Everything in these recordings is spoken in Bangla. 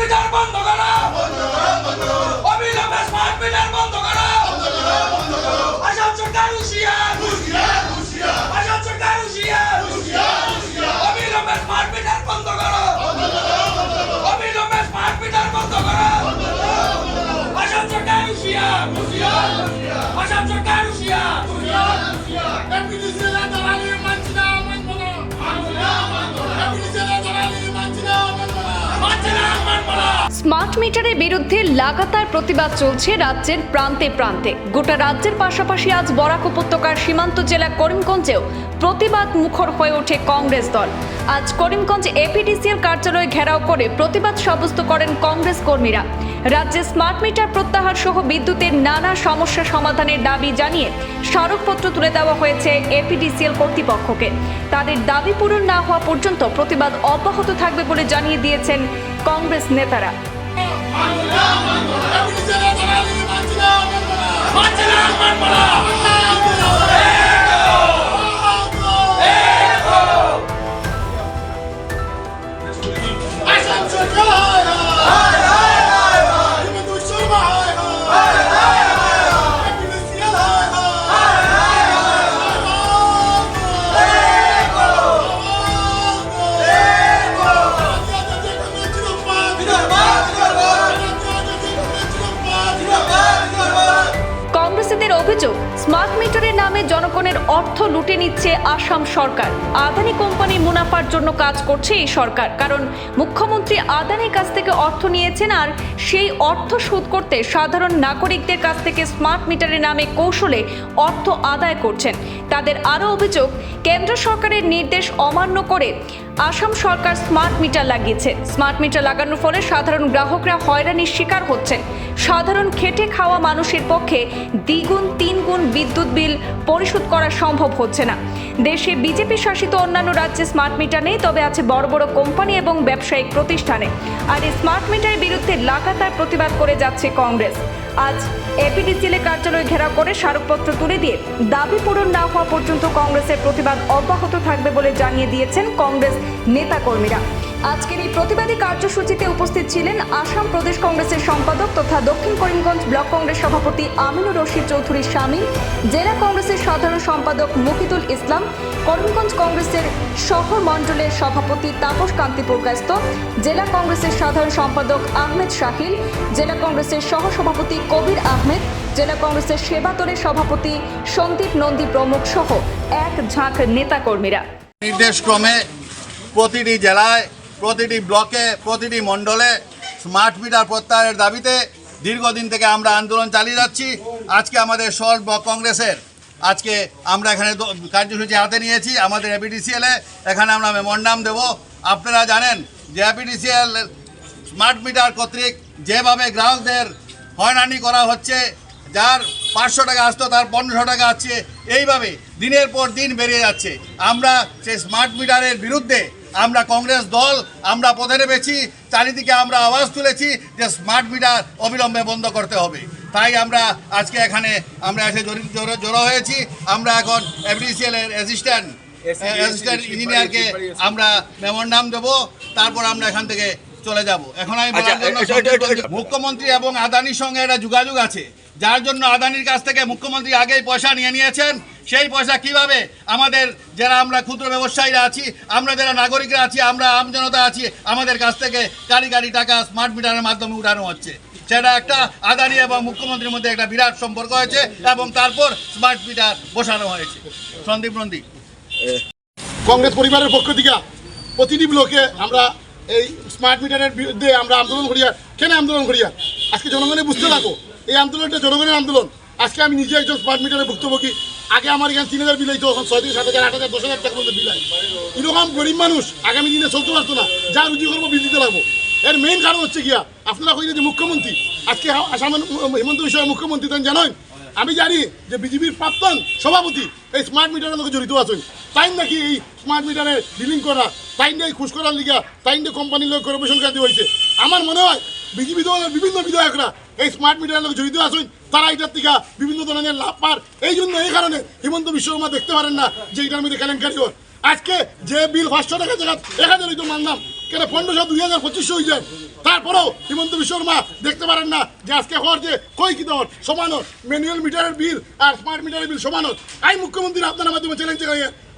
মিটার বন্ধ করো অবিলম্বে স্মার্ট মিটার বন্ধ করো আসাম সরকার হুঁশিয়ার স্মার্ট মিটারের বিরুদ্ধে লাগাতার প্রতিবাদ চলছে রাজ্যের প্রান্তে প্রান্তে। গোটা রাজ্যের পাশাপাশি আজ বরাক উপত্যকার সীমান্ত জেলা করিমগঞ্জেও প্রতিবাদ মুখর হয়ে ওঠে কংগ্রেস দল। আজ করিমগঞ্জ এপিডিসিএল কার্যালয় ঘেরাও করে প্রতিবাদ সাব্যস্ত করেন কংগ্রেস কর্মীরা রাজ্যে স্মার্ট মিটার প্রত্যাহার সহ বিদ্যুতের নানা সমস্যা সমাধানের দাবি জানিয়ে স্মারকপত্র তুলে দেওয়া হয়েছে এপিডিসিএল কর্তৃপক্ষকে তাদের দাবি পূরণ না হওয়া পর্যন্ত প্রতিবাদ অব্যাহত থাকবে বলে জানিয়ে দিয়েছেন কংগ্রেস নেতারা জনগণের অর্থ লুটে নিচ্ছে আসাম সরকার। আদানি কোম্পানি মুনাফার জন্য কাজ করছে এই সরকার। কারণ মুখ্যমন্ত্রী আদানির কাছ থেকে অর্থ নিয়েছেন আর সেই অর্থ শোধ করতে সাধারণ নাগরিকদের কাছ থেকে স্মার্ট মিটারের নামে কৌশলে অর্থ আদায় করছেন। তাদের আরও অভিযোগ, কেন্দ্র সরকারের নির্দেশ অমান্য করে আসাম সরকার স্মার্ট মিটার লাগিয়েছে। স্মার্ট মিটার লাগানোর ফলে সাধারণ গ্রাহকরা হয়রানির শিকার হচ্ছেন। সাধারণ খেটে খাওয়া মানুষের পক্ষে দ্বিগুণ, তিনগুণ বিদ্যুৎ বিল পরিশোধ করা সম্ভব হচ্ছে না। দেশে বিজেপি শাসিত অন্যান্য রাজ্যে স্মার্ট মিটার নেই, তবে আছে বড় বড় কোম্পানি এবং ব্যবসায়িক প্রতিষ্ঠানে। আর এই স্মার্ট মিটারের বিরুদ্ধে লাগাতার প্রতিবাদ করে যাচ্ছে কংগ্রেস। আজ এপিডিসিএল কার্যালয় ঘেরাও করে স্মারকপত্র তুলে দিয়ে দাবি পূরণ না হওয়া পর্যন্ত কংগ্রেসের প্রতিবাদ অব্যাহত থাকবে বলে জানিয়ে দিয়েছেন কংগ্রেস নেতাকর্মীরা। আজকের এই প্রতিবাদী কার্যসূচিতে উপস্থিত ছিলেন আসাম প্রদেশ কংগ্রেসের সম্পাদক তথা দক্ষিণ করিমগঞ্জ ব্লক কংগ্রেস সভাপতি আমিনুর রশিদ চৌধুরী শামীম জেলা কংগ্রেসের সাধারণ সম্পাদক মুকিদুল ইসলাম, করিমগঞ্জ কংগ্রেসের শহর মণ্ডলের সভাপতি তাপস কান্তি পুরকাস্ত জেলা কংগ্রেসের সাধারণ সম্পাদক আহমেদ শাহিল, জেলা কংগ্রেসের সহসভাপতি কবির আহমেদ, জেলা কংগ্রেসের সেবাতলের সভাপতি সন্দীপ নন্দী প্রমুখ সহ এক ঝাঁক নেতাকর্মীরা। নির্দেশক্রমে প্রতিটি জেলায়, প্রতিটি ব্লকে, প্রতিটি মণ্ডলে স্মার্ট মিটার প্রত্যাহারের দাবিতে দীর্ঘদিন থেকে আমরা আন্দোলন চালিয়ে যাচ্ছি। আজকে আমাদের শহর ব্লক কংগ্রেসের। আজকে আমরা এখানে কার্যসূচি হাতে নিয়েছি আমাদের এপিডিসিএলে এখানে আমরা মেমোন্ডাম দেব। আপনারা জানেন যে এপিডিসিএল স্মার্ট মিটার কর্তৃক যেভাবে গ্রাহকদের হয়রানি করা হচ্ছে, যার পাঁচশো টাকা আসতো, তার পনেরোশো টাকা আসছে, এইভাবে দিনের পর দিন বেরিয়ে যাচ্ছে। আমরা সেই স্মার্ট মিটারের বিরুদ্ধে আমরা কংগ্রেস দল আমরা পথে নেমেছি চারিদিকে আমরা আওয়াজ তুলেছি যে স্মার্ট মিটার অবিলম্বে বন্ধ করতে হবে। তাই আমরা আজকে এখানে আমরা এসে জড়ি- জড়ো জড়ো হয়েছি। আমরা এখন এফডিসিএল এর অ্যাসিস্ট্যান্ট অ্যাসিস্ট্যান্ট ইঞ্জিনিয়ারকে আমরা মেমোন্ডাম দেবো। তারপর আমরা এখান থেকে চলে যাব। এখন আমি বলার জন্য মুখ্যমন্ত্রী এবং আদানির সঙ্গে একটা যোগাযোগ আছে। যার জন্য আদানির কাছ থেকে মুখ্যমন্ত্রী আগেই পয়সা নিয়ে নিয়েছেন। সেই পয়সা কীভাবে আমাদের যারা আমরা ক্ষুদ্র ব্যবসায়ীরা আছি, আমরা যারা নাগরিকরা আছি, আমরা আমজনতা আছি, আমাদের কাছ থেকে গাড়ি গাড়ি টাকা স্মার্ট মিটারের মাধ্যমে উঠানো হচ্ছে। সেটা একটা আদানি এবং মুখ্যমন্ত্রীর মধ্যে একটা বিরাট সম্পর্ক হয়েছে এবং তারপর স্মার্ট মিটার বসানো হয়েছে। সন্দীপ নন্দী। কংগ্রেস পরিবারের পক্ষ থেকে প্রতিটি ব্লকে আমরা এই স্মার্ট মিটারের বিরুদ্ধে আমরা আন্দোলন করিয়া কেন আন্দোলন করিয়া আজকে জনগণে বুঝতে থাকো, এই আন্দোলনটা জনগণের আন্দোলন। আজকে আমি নিজে একজন স্মার্ট মিটারের ভুক্তভোগী আগে আমার এখানে তিন হাজার বিল হইতো, এখন ছয় থেকে সাত হাজার, আট হাজার, দশ হাজার টাকা মধ্যে বিল হয়। এরকম গরিব মানুষ আগামী দিনে চলতে পারতো না, যা রুজি করব, বিল দিতে লাগবো। এর মেইন কারণ হচ্ছে কি আপনারা কইলে যে মুখ্যমন্ত্রী। আজকে আসামের হিমন্ত বিশ্ব মুখ্যমন্ত্রী, তাই জানেন? আমি জানি যে বিজেপির প্রাক্তন সভাপতি এই স্মার্ট মিটারের মধ্যে জড়িত আছেন। তাই নাকি এই স্মার্ট মিটারে ডিলিং করা? তাই নিয়ে খুশ করার লিগা? তাই নিয়ে কোম্পানির লোক কর্পোরেশন কাজ হয়েছে আমার মনে হয় বিজেপি দলের বিভিন্ন বিধায়করা এই স্মার্ট মিটারের লোক জড়িত আসুন তারা এটার থেকে বিভিন্ন ধরনের লাভ পার। এই জন্য এই কারণে হিমন্ত বিশ্বকর্মা দেখতে পারেন না যে এটার মধ্যে কেলেঙ্কারি আজকে যে বিল পাঁচশো টাকা জায়গা হাজার হইতো মানলাম। কেন দুই হাজার পঁচিশশো হয়ে যায় তারপরেও হিমন্ত বিশ্ব দেখতে পারেন না যে আজকে হওয়ার যে কই কি দেওয়ার সমান ম্যানুয়াল মিটারের বিল আর স্মার্ট মিটারের বিল সমান মুখ্যমন্ত্রী আপনার মাধ্যমে চ্যালেঞ্জ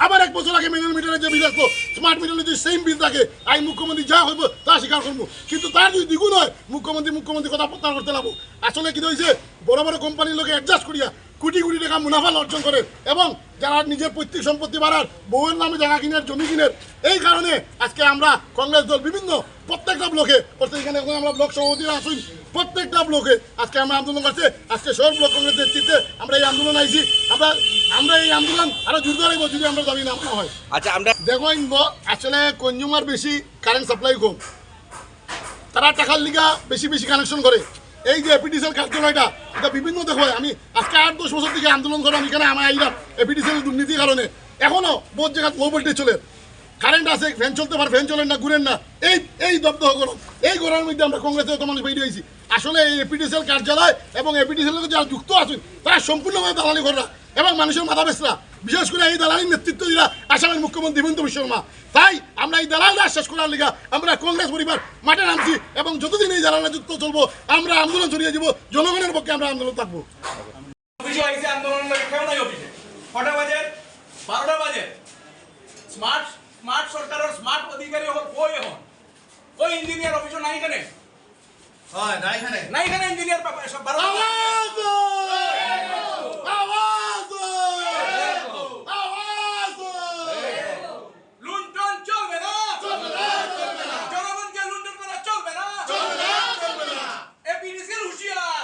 আবার এক বছর আগে ম্যানুয়াল মিটারের যে বিল আসলো স্মার্ট মিটারের যে সেম বিল থাকে আই মুখ্যমন্ত্রী যা হইব তা স্বীকার করব। কিন্তু তার যদি দ্বিগুণ হয়, মুখ্যমন্ত্রী মুখ্যমন্ত্রী কথা প্রত্যাহার করতে লাগবো। আসলে কি হয়েছে বড় বড় কোম্পানির লোকে অ্যাডজাস্ট করিয়া কোটি কোটি টাকা মুনাফা অর্জন করে এবং যারা নিজের পৈতৃক সম্পত্তি বাড়ার বউয়ের নামে জায়গা কিনের জমি কিনের এই কারণে আজকে আমরা কংগ্রেস দল বিভিন্ন প্রত্যেকটা ব্লকে এখানে আমরা ব্লক সভাপতিরা আসুন প্রত্যেকটা ব্লকে আজকে আমরা আন্দোলন করছে আজকে শহর ব্লক কংগ্রেস নেতৃত্বে আমরা এই আন্দোলন আইছি আমরা আমরা এই আন্দোলন আরও জোর করে যদি আমরা দাবি না হয়। আচ্ছা আমরা দেখো আসলে কনজিউমার বেশি কারেন্ট সাপ্লাই কম তারা টাকার লিগা বেশি বেশি কানেকশন করে। এই যে এপিডিসিএল কার্যালয়টা এটা বিভিন্ন দেখো আমি আজকে আট দশ বছর থেকে আন্দোলন করে আমি এখানে আমার আইরা এপিডিসিএল দুর্নীতির কারণে এখনও বহুত জায়গায় লো ভোল্টেজ চলে। কারেন্ট আছে ফ্যান চলতে পারে ফ্যান চলেন না ঘুরেন না। এই এই দপ্তর গরম এই গরমের মধ্যে আমরা কংগ্রেসের তো মানুষ বেরিয়ে হয়েছি আসলে এই এপিডিসিএল কার্যালয় এবং এপিডিসিএল যারা যুক্ত আছেন তারা সম্পূর্ণভাবে দালালি করা এবং মানুষের মাথা বেসরা বিশেষ করে এই দালালির নেতৃত্ব দিলা আসামের মুখ্যমন্ত্রী হিমন্ত বিশ্ব শর্মা। তাই আমরা এই দালালরা শেষ করার লিগা আমরা কংগ্রেস পরিবার মাঠে নামছি এবং যতদিন এই দালালরা যুক্ত চলবো আমরা আন্দোলন ছড়িয়ে যাব জনগণের পক্ষে আমরা আন্দোলন থাকব। অফিসে কটা বাজে? বারোটা বাজে। স্মার্ট স্মার্ট সরকারের স্মার্ট অধিকারী হল কই এখন? ওই ইঞ্জিনিয়ার অফিসে নাই এখানে? হয় না নাই এখানে ইঞ্জিনিয়ার বারোটা আওয়াজ আওয়াজ আওয়াজ লুণ্ঠন চলবে না জনগণকে লুণ্ঠন করা চলবে না এপিডিসির হুঁশিয়ার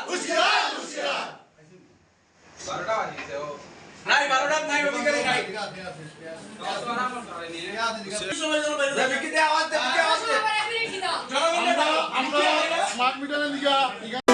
নাই বারোটা নাই অধিকারী নাই জনগণকে আমরা আমরা স্মার্ট মিটারের লিগা